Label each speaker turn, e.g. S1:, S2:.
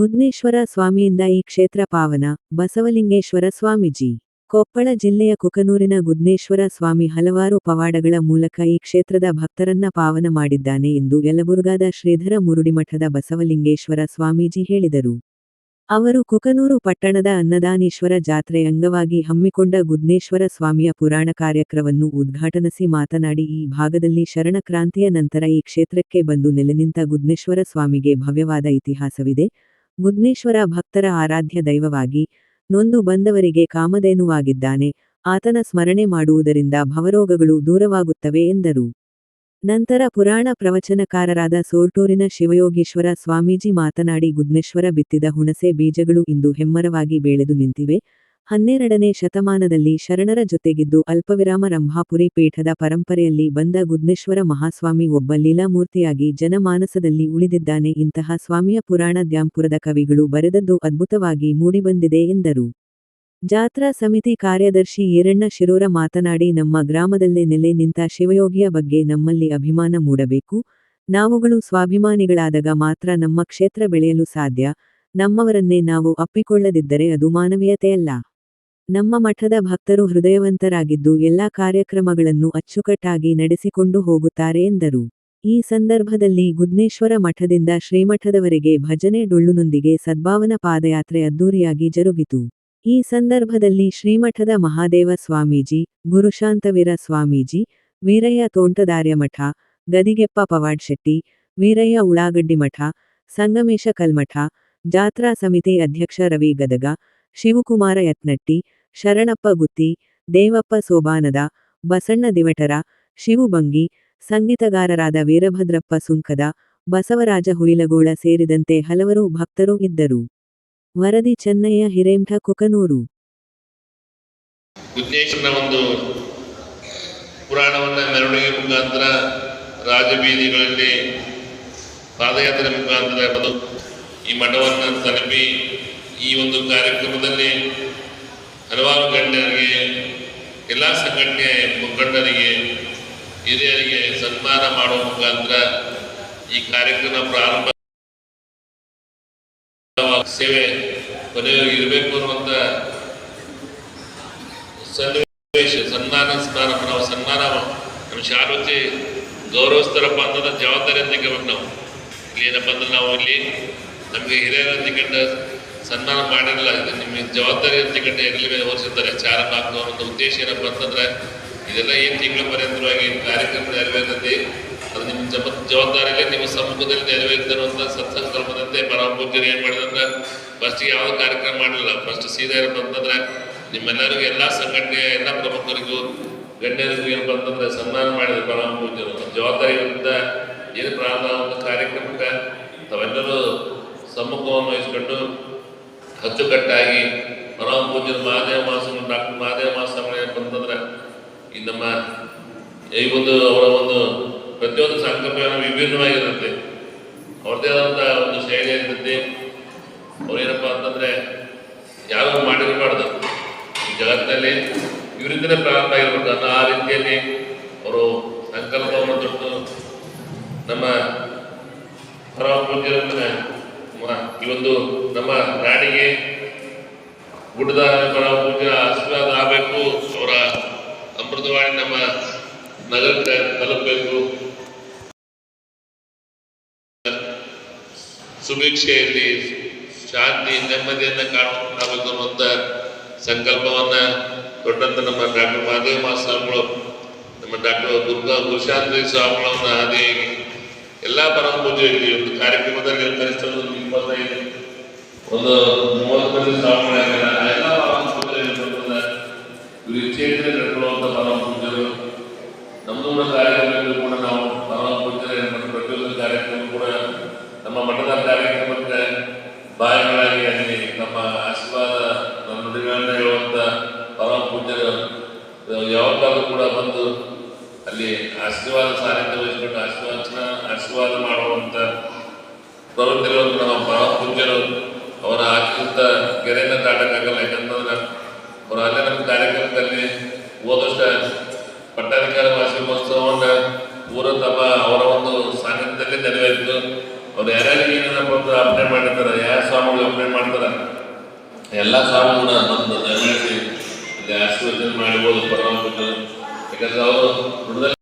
S1: ಗುದ್ನೇಶ್ವರ ಸ್ವಾಮಿಯಿಂದ ಈ ಕ್ಷೇತ್ರ ಪಾವನ, ಬಸವಲಿಂಗೇಶ್ವರ ಸ್ವಾಮೀಜಿ. ಕೊಪ್ಪಳ ಜಿಲ್ಲೆಯ ಕುಕನೂರಿನ ಗುದ್ನೇಶ್ವರ ಸ್ವಾಮಿ ಹಲವಾರು ಪವಾಡಗಳ ಮೂಲಕ ಈ ಕ್ಷೇತ್ರದ ಭಕ್ತರನ್ನ ಪಾವನ ಮಾಡಿದ್ದಾನೆ ಎಂದು ಯಲಬುರ್ಗಾದ ಶ್ರೀಧರ ಮುರುಡಿಮಠದ ಬಸವಲಿಂಗೇಶ್ವರ ಸ್ವಾಮೀಜಿ ಹೇಳಿದರು. ಅವರು ಕುಕನೂರು ಪಟ್ಟಣದ ಅನ್ನದಾನೀಶ್ವರ ಜಾತ್ರೆ ಅಂಗವಾಗಿ ಹಮ್ಮಿಕೊಂಡ ಗುದ್ನೇಶ್ವರ ಸ್ವಾಮಿಯ ಪುರಾಣ ಕಾರ್ಯಕ್ರಮವನ್ನು ಉದ್ಘಾಟನಿಸಿ ಮಾತನಾಡಿ, ಈ ಭಾಗದಲ್ಲಿ ಶರಣ ಕ್ರಾಂತಿಯ ನಂತರ ಈ ಕ್ಷೇತ್ರಕ್ಕೆ ಬಂದು ನೆಲೆನಿಂತ ಗುದ್ನೇಶ್ವರ ಸ್ವಾಮಿಗೆ ಭವ್ಯವಾದ ಇತಿಹಾಸವಿದೆ. ಗುದ್ನೇಶ್ವರ ಭಕ್ತರ ಆರಾಧ್ಯ ದೈವವಾಗಿ ನೊಂದು ಬಂದವರಿಗೆ ಕಾಮಧೇನುವಾಗಿದ್ದಾನೆ. ಆತನ ಸ್ಮರಣೆ ಮಾಡುವುದರಿಂದ ಭವರೋಗಗಳು ದೂರವಾಗುತ್ತವೆ ಎಂದರು. ನಂತರ ಪುರಾಣ ಪ್ರವಚನಕಾರರಾದ ಸೋರ್ಟೂರಿನ ಶಿವಯೋಗೀಶ್ವರ ಸ್ವಾಮೀಜಿ ಮಾತನಾಡಿ ಗುದ್ನೇಶ್ವರ ಬಿತ್ತಿದ ಹುಣಸೆ ಬೀಜಗಳು ಇಂದು ಹೆಮ್ಮರವಾಗಿ ಬೆಳೆದು ನಿಂತಿವೆ. ಹನ್ನೆರಡನೇ ಶತಮಾನದಲ್ಲಿ ಶರಣರ ಜೊತೆಗಿದ್ದು ಅಲ್ಪವಿರಾಮ ರಂಭಾಪುರಿ ಪೀಠದ ಪರಂಪರೆಯಲ್ಲಿ ಬಂದ ಗುದ್ನೇಶ್ವರ ಮಹಾಸ್ವಾಮಿ ಒಬ್ಬ ಲೀಲಾಮೂರ್ತಿಯಾಗಿ ಜನಮಾನಸದಲ್ಲಿ ಉಳಿದಿದ್ದಾನೆ. ಇಂತಹ ಸ್ವಾಮಿಯ ಪುರಾಣ ದ್ಯಾಂಪುರದ ಕವಿಗಳು ಬರೆದದ್ದು ಅದ್ಭುತವಾಗಿ ಮೂಡಿಬಂದಿದೆ ಎಂದರು. ಜಾತ್ರಾ ಸಮಿತಿ ಕಾರ್ಯದರ್ಶಿ ಈರಣ್ಣ ಶಿರೂರ ಮಾತನಾಡಿ, ನಮ್ಮ ಗ್ರಾಮದಲ್ಲೇ ನೆಲೆ ನಿಂತ ಶಿವಯೋಗಿಯ ಬಗ್ಗೆ ನಮ್ಮಲ್ಲಿ ಅಭಿಮಾನ ಮೂಡಬೇಕು. ನಾವುಗಳು ಸ್ವಾಭಿಮಾನಿಗಳಾದಾಗ ಮಾತ್ರ ನಮ್ಮ ಕ್ಷೇತ್ರ ಬೆಳೆಯಲು ಸಾಧ್ಯ. ನಮ್ಮವರನ್ನೇ ನಾವು ಅಪ್ಪಿಕೊಳ್ಳದಿದ್ದರೆ ಅದು ಮಾನವೀಯತೆಯಲ್ಲ ನಮ್ಮ ಮಠದ ಭಕ್ತರು ಹೃದಯವಂತರಾಗಿದ್ದು ಎಲ್ಲಾ ಕಾರ್ಯಕ್ರಮಗಳನ್ನು ಅಚ್ಚುಕಟ್ಟಾಗಿ ನಡೆಸಿಕೊಂಡು ಹೋಗುತ್ತಾರೆ ಎಂದರು. ಈ ಸಂದರ್ಭದಲ್ಲಿ ಗುದ್ನೇಶ್ವರ ಮಠದಿಂದ ಶ್ರೀಮಠದವರೆಗೆ ಭಜನೆ ಡೊಳ್ಳುನೊಂದಿಗೆ ಸದ್ಭಾವನ ಪಾದಯಾತ್ರೆ ಅದ್ದೂರಿಯಾಗಿ ಜರುಗಿತು. ಈ ಸಂದರ್ಭದಲ್ಲಿ ಶ್ರೀಮಠದ ಮಹಾದೇವ ಸ್ವಾಮೀಜಿ, ಗುರುಶಾಂತವೀರ ಸ್ವಾಮೀಜಿ, ವೀರಯ್ಯ ತೋಂಟದಾರ್ಯ ಮಠ, ಗದಿಗೆಪ್ಪ ಪವಾಡ್ ಶೆಟ್ಟಿ, ವೀರಯ್ಯ ಉಳಾಗಡ್ಡಿ ಮಠ, ಸಂಗಮೇಶ ಕಲ್ಮಠ, ಜಾತ್ರಾ ಸಮಿತಿ ಅಧ್ಯಕ್ಷ ರವಿ ಗದಗ, ಶಿವಕುಮಾರ ಯತ್ನಟ್ಟಿ ಶರಣಪ್ಪ ಗುತ್ತಿ, ದೇವಪ್ಪ ಸೋಬಾನದ, ಬಸಣ್ಣ ದಿವಟರ ಶಿವುಬಂಗಿ ಸಂಗೀತಗಾರರಾದ ವೀರಭದ್ರಪ್ಪ ಸುಂಕದ, ಬಸವರಾಜ ಹುಯಿಲಗೋಳ ಸೇರಿದಂತೆ ಹಲವರು ಭಕ್ತರು ಇದ್ದರು. ವರದಿ ಚೆನ್ನಯ್ಯ, ಹಿರೇಮಠ, ಕುಕನೂರು.
S2: ಒಂದು ಪುರಾಣವನ್ನು ಮೆರವಣಿಗೆ ಮುಖಾಂತರ ರಾಜಬೀದಿಗಳಲ್ಲಿ ಪಾದಯಾತ್ರೆ ಮುಖಾಂತರ ಈ ಮಠವನ್ನು ತಲುಪಿ ಈ ಒಂದು ಕಾರ್ಯಕ್ರಮದಲ್ಲಿ ಹಲವಾರು ಗಣ್ಯರಿಗೆ, ಎಲ್ಲ ಸಂಘಟನೆ ಮುಖಂಡರಿಗೆ, ಹಿರಿಯರಿಗೆ ಸನ್ಮಾನ ಮಾಡುವ ಮುಖಾಂತರ ಈ ಕಾರ್ಯಕ್ರಮ ಪ್ರಾರಂಭ ಸೇವೆ ಕೊನೆಯವರೆಗೆ ಇರಬೇಕು ಅನ್ನುವಂಥ ಸನ್ನಿವೇಶ, ಸನ್ಮಾನ ಸಮಾರಂಭ, ನಾವು ಸನ್ಮಾನ ನಮ್ಮ ಶಾರ್ವತಿ ಗೌರವಿಸ್ತಾರಪ್ಪ ಅಂತಂದ್ರೆ ಜವಾಬ್ದಾರಿ ತೆಗೆಬೇಕು ನಾವು. ಇಲ್ಲಿ ಏನಪ್ಪ ಅಂದ್ರೆ ನಾವು ಇಲ್ಲಿ ನಮಗೆ ಹಿರಿಯರ ತಿಕಂಡು ಸನ್ಮಾನ ಮಾಡಿರಲಿಲ್ಲ ಇದು ನಿಮ್ಮ ಜವಾಬ್ದಾರಿ ತಿಕಂಡು ಎಲ್ಲಿ ಮೇಲೆ ಹೊರಿಸಿರ್ತಾರೆ ಚಾರ ನಾಲ್ಕು ಒಂದು ಉದ್ದೇಶ ಏನಪ್ಪ ಅಂತಂದ್ರೆ, ಇದೆಲ್ಲ ಏನು ತಿಂಗಳ ಪರ್ಯಂತರವಾಗಿ ಕಾರ್ಯಕ್ರಮ ನೆರವೇರ್ತದೆ ಅದು ನಿಮ್ಮ ಜಮ, ಜವಾಬ್ದಾರಿಯಲ್ಲಿ ನಿಮ್ಮ ಸಮ್ಮುಖದಲ್ಲಿ ನೆರವೇರ್ತರುವಂಥ ಸತ್ಸಂಕಲ್ಪದಂತೆ ಪರಮ ಪೂಜ್ಯರು ಏನು ಮಾಡಿದಂದ್ರೆ ಫಸ್ಟಿಗೆ ಯಾವ ಕಾರ್ಯಕ್ರಮ ಮಾಡಲಿಲ್ಲ ಫಸ್ಟ್ ಸೀದಾ ಏನಪ್ಪ ಅಂತಂದ್ರೆ, ನಿಮ್ಮೆಲ್ಲರಿಗೂ ಎಲ್ಲ ಸಂಘಟನೆಯ ಎಲ್ಲ ಪ್ರಮುಖರಿಗೂ, ಗಣ್ಯರಿಗೂ ಏನಪ್ಪ ಅಂತಂದ್ರೆ ಸನ್ಮಾನ ಮಾಡಿದ್ರು ಪರಮ ಪೂಜ್ಯರು ನಮ್ಮ ಜವಾಬ್ದಾರಿಯಿಂದ ಏನು ಪ್ರಾರಂಭ ಒಂದು ಕಾರ್ಯಕ್ರಮಕ್ಕೆ ತಾವೆಲ್ಲರೂ ಸಮ್ಮುಖವನ್ನು ವಹಿಸ್ಕೊಂಡು ಅಚ್ಚುಕಟ್ಟಾಗಿ ಪರಮ ಪೂಜ್ಯರ ಮಹಾದೇವ ಮಾಸ ಡಾಕ್ಟರ್ ಮಹಾದೇವ ಮಾಸ ಏನಪ್ಪ ಅಂತಂದ್ರೆ ಈ ನಮ್ಮ ಈ ಒಂದು ಅವರ ಒಂದು ಪ್ರತಿಯೊಂದು ಸಂಕಲ್ಪ ವಿಭಿನ್ನವಾಗಿರುತ್ತೆ. ಅವ್ರದ್ದೇ ಆದಂಥ ಒಂದು ಶೈಲಿ ಆಗಿರುತ್ತೆ ಅವ್ರೇನಪ್ಪ ಅಂತಂದ್ರೆ ಯಾರು ಮಾಡಿರಬಾರ್ದು. ಜಗತ್ತಿನಲ್ಲಿ ಇವರಿಂದಲೇ ಪ್ರಾರಂಭ ಆಗಿರ್ಬೋದು ಅನ್ನೋ ಆ ರೀತಿಯಲ್ಲಿ ಅವರು ಸಂಕಲ್ಪವನ್ನು ತೊಟ್ಟು ನಮ್ಮ ಪರಮ ಪೂಜ್ಯರನ್ನ ಈ ಒಂದು ನಮ್ಮ ನಾಡಿಗೆ ಗುಡ್ಡದ ಪೂಜೆ ಆಶೀರ್ವಾದ ಆಗಬೇಕು. ಅವರ ಅಮೃತವಾಣಿ ನಮ್ಮ ನಗರಕ್ಕೆ ತಲುಪಬೇಕು. ಸುಭಿಕ್ಷೆಯಲ್ಲಿ ಶಾಂತಿ, ನೆಮ್ಮದಿಯನ್ನು ಕಾಣಬೇಕು ಅನ್ನುವಂಥ ಸಂಕಲ್ಪವನ್ನ ದೊಡ್ಡಂತ ನಮ್ಮ ಡಾಕ್ಟರ್ ಮಹಾದೇವ ಸ್ವಾಮಿಗಳು ನಮ್ಮ ಡಾಕ್ಟರ್ ದುರ್ಗಾ ಗುರುಶಾಂತಿ ಸ್ವಾಮಿಗಳನ್ನ ಹಾದಿ ಎಲ್ಲ ಪರಮ ಪೂಜೆಯಲ್ಲಿ ಒಂದು ಕಾರ್ಯಕ್ರಮದಲ್ಲಿ ಒಂದು ಇಪ್ಪತ್ತೈದು, ಒಂದು ಮೂವತ್ತು ಮಂದಿ ಆ ಎಲ್ಲ ಪರಮ ಪೂಜೆಯಲ್ಲಿ ಇಚ್ಛೆಯಿಂದ ನಡ್ಕೊಳ್ಳುವಂಥ ಪರಮ ಪೂಜೆಗಳು ನಮ್ಮದು ಕೂಡ ಕಾರ್ಯಕ್ರಮಗಳು ಕೂಡ ನಾವು ಪರಮ ಪೂಜೆ ಪ್ರತಿಯೊಂದು ಕಾರ್ಯಕ್ರಮ ಕೂಡ ನಮ್ಮ ಮಠದ ಕಾರ್ಯಕ್ರಮಕ್ಕೆ ಬಾಯಿಗಳಾಗಿ ಅಲ್ಲಿ ನಮ್ಮ ಆಶೀರ್ವಾದ, ನಮ್ಮ ನುಡಿಗಳನ್ನ ಹೇಳುವಂಥ ಪರಮ ಪೂಜ್ಯರು ಯಾವಾಗಲೂ ಕೂಡ ಬಂದು ಅಲ್ಲಿ ಆಶೀರ್ವಾದ ಸಾನ್ನಿಧ್ಯ ವಹಿಸಿಕೊಂಡು ಆಶೀರ್ವಾದ ಆಶೀರ್ವಾದ ಮಾಡುವಂತ ಪ್ರವೃತ್ತಿಗಳನ್ನು ನಮ್ಮ ಪರಮ ಪೂಜ್ಯರು ಅವರ ಆಚರಿಸಿದ ಗೆರೆಯನ್ನು ದಾಟಕ್ಕಾಗಲ್ಲ ಯಾಕಂತಂದ್ರೆ ಅವರು ಅಲ್ಲೇ ನಮ್ಮ ಕಾರ್ಯಕ್ರಮದಲ್ಲಿ ಹೋದಷ್ಟ ಪಟ್ಟಾಧಿಕಾರ ವಾರ್ಷಿಕೋತ್ಸವವನ್ನ ಊರ ತಮ್ಮ ಅವರ ಒಂದು ಸಾನ್ನಿಧ್ಯದಲ್ಲಿ ನೆರವೇರಿತು. ಅವ್ರು ಯಾರ್ಯಾರಿಗೆ ಏನೇನು ಬಂದು ಅಪ್ಲೈ ಮಾಡಿರ್ತಾರೆ ಯಾವ ಸ್ವಾಮಿಗಳು ಅಪ್ಲೈ ಮಾಡ್ತಾರೆ, ಎಲ್ಲ ಸ್ವಾಮಿಗಳನ್ನ ನಮ್ಮ ನೆರವೇರಿಸಿ ಆಶೀರ್ವಚನೆ ಮಾಡ್ಬೋದು ಪರಮ ಅವರು ದುಡ್ದಲ್ಲಿ